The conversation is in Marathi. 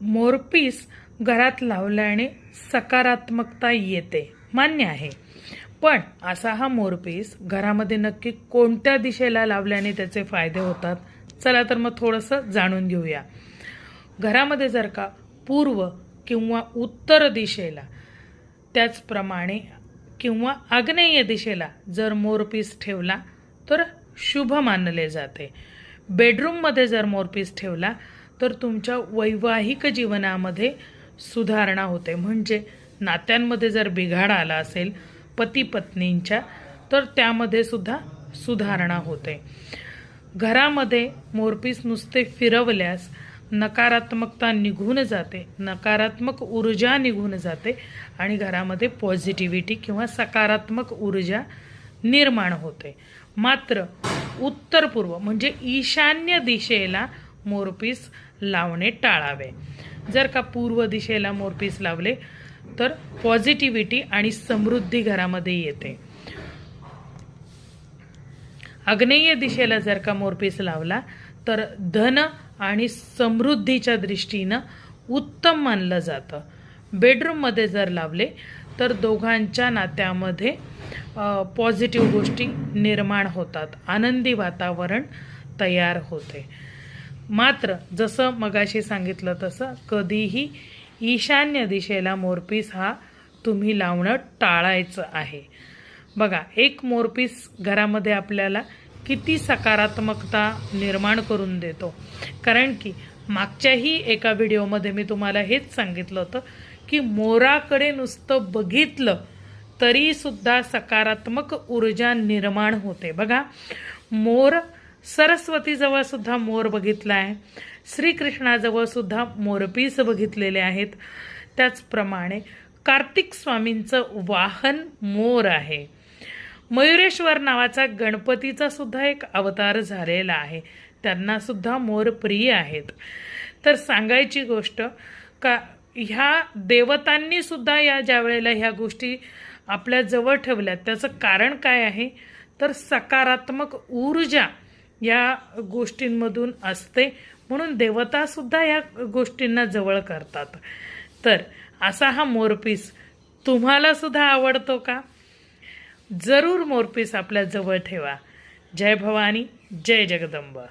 मोरपीस घरात लावल्याने सकारात्मकता येते. मान्य आहे. पण असा हा मोरपीस घरामध्ये नक्की कोणत्या दिशेला लावल्याने त्याचे फायदे होतात? चला तर मग थोडंसं जाणून घेऊया. घरामध्ये जर का पूर्व किंवा उत्तर दिशेला त्याचप्रमाणे किंवा आग्नेय दिशेला जर मोरपीस ठेवला तर शुभ मानले जाते. बेडरूममध्ये जर मोरपीस ठेवला तर तुमच्या वैवाहिक जीवनामध्ये सुधारणा होते. म्हणजे नात्यांमध्ये जर बिघाड आला असेल पती पत्नींच्या तर त्यामध्ये सुद्धा सुधारणा होते. घरामध्ये मोरपीस नुसते फिरवल्यास नकारात्मकता निघून जाते नकारात्मक ऊर्जा निघून जाते आणि घरामध्ये पॉझिटिव्हिटी किंवा सकारात्मक ऊर्जा निर्माण होते. मात्र उत्तर पूर्व म्हणजे ईशान्य दिशेला मोरपीस लावणे टाळावे. जर का पूर्व दिशेला मोरपीस लावले तर पॉझिटिव्हिटी आणि समृद्धी घरामध्ये येते. आग्नेय दिशेला जर का मोरपीस लावला तर धन आणि समृद्धीच्या दृष्टीनं उत्तम मानलं जातं. बेडरूममध्ये जर लावले तर दोघांच्या नात्यामध्ये पॉझिटिव्ह गोष्टी निर्माण होतात. आनंदी वातावरण तयार होते. मात्र जसं मगाशी सांगितलं तसं कधीही ईशान्य दिशेला मोरपीस हा तुम्ही लावणं टाळायचं आहे. बघा एक मोरपीस घरामध्ये आपल्याला किती सकारात्मकता निर्माण करून देतो. कारण की मागच्याही एका व्हिडिओमध्ये मी तुम्हाला हेच सांगितलं होतं की मोराकडे नुसतं बघितलं तरीसुद्धा सकारात्मक ऊर्जा निर्माण होते. बघा मोर सरस्वतीजवळ सुद्धा मोर बघितला आहे श्रीकृष्णाजवळ सुद्धा मोरपीस बघितलेले आहेत. त्याचप्रमाणे कार्तिक स्वामींचं वाहन मोर आहे. मयुरेश्वर नावाचा गणपतीचा सुद्धा एक अवतार झालेला आहे. त्यांना सुद्धा मोर प्रिय आहेत. तर सांगायची गोष्ट का ह्या देवतांनी सुद्धा या ज्या वेळेला ह्या गोष्टी आपल्या जवळ ठेवल्या त्याचं कारण काय आहे? तर सकारात्मक ऊर्जा या गोष्टींमधून असते. म्हणून देवतासुद्धा या गोष्टींना जवळ करतात. तर असा हा मोरपीस तुम्हालासुद्धा आवडतो का? जरूर मोरपीस आपल्या जवळ ठेवा. जय भवानी जय जगदंबा.